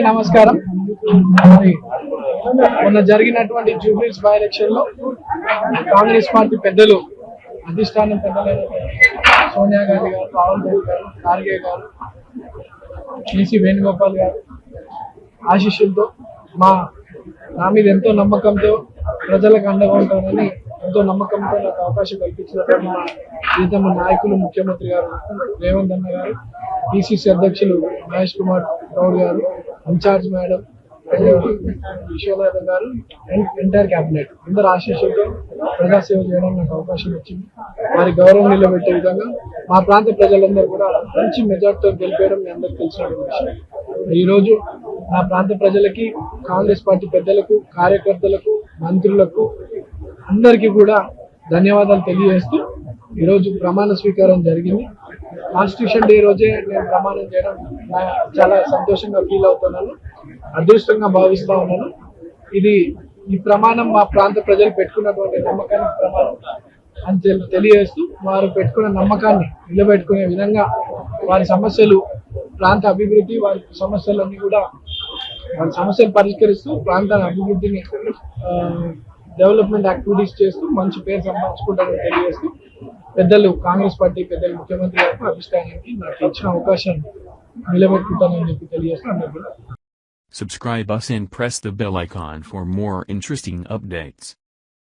అందరికీ నమస్కారం. మొన్న జరిగినటువంటి జూబ్లీస్ బై ఎలక్షన్లో కాంగ్రెస్ పార్టీ పెద్దలు అధిష్టానం పెద్దలైన సోనియా గాంధీ గారు రాహుల్ గాంధీ గారు ఖార్గే గారు కేసీ వేణుగోపాల్ గారు ఆశీస్సులతో మా నా మీద ఎంతో నమ్మకంతో ప్రజలకు అండగా ఉంటానని ఎంతో నమ్మకంతో నాకు అవకాశం కల్పించినటువంటి మా ప్రీతమ నాయకులు ముఖ్యమంత్రి గారు రేవంత్ అన్న గారు పిసిసి అధ్యక్షులు మహేష్ కుమార్ గౌడ్ గారు ఇన్ఛార్జ్ మేడం విశ్వనాథన్ గారు అండ్ ఎంటైర్ క్యాబినెట్. అందరు ఆశీస్సులతో ప్రజాసేవ చేయడం నాకు అవకాశం వచ్చింది వారి గౌరవం నిలబెట్టే విధంగా మా ప్రాంత ప్రజలందరూ కూడా మంచి మెజార్టీతో గెలిపేయడం మీ అందరికీ తెలిసిన విషయం. ఈరోజు నా ప్రాంత ప్రజలకి కాంగ్రెస్ పార్టీ పెద్దలకు కార్యకర్తలకు మంత్రులకు అందరికీ కూడా ధన్యవాదాలు తెలియజేస్తూ ఈరోజు ప్రమాణ స్వీకారం జరిగింది. కాన్స్టిట్యూషన్ డే రోజే నేను ప్రమాణం చేయడం చాలా సంతోషంగా ఫీల్ అవుతున్నాను అదృష్టంగా భావిస్తూ ఉన్నాను. ఇది ఈ ప్రమాణం మా ప్రాంత ప్రజలు పెట్టుకున్నటువంటి నమ్మకానికి ప్రమాణం అని తెలియజేస్తూ వారు పెట్టుకున్న నమ్మకాన్ని నిలబెట్టుకునే విధంగా వారి సమస్యలు ప్రాంత అభివృద్ధి వారి సమస్యలన్నీ కూడా వారి సమస్యలు పరిష్కరిస్తూ ప్రాంత అభివృద్ధిని డెవలప్మెంట్ యాక్టివిటీస్ చేస్తూ మంచి పేరు సంపాదించుకుంటారని తెలియజేస్తూ పెద్దలు కాంగ్రెస్ పార్టీ పెద్దలు ముఖ్యమంత్రి గారికి అధిష్టానానికి నాకు ఇచ్చిన అవకాశం నిలబెట్టుకుంటానని చెప్పి తెలియజేస్తూ అందరికీ కూడా Subscribe us and press the bell icon for more interesting updates.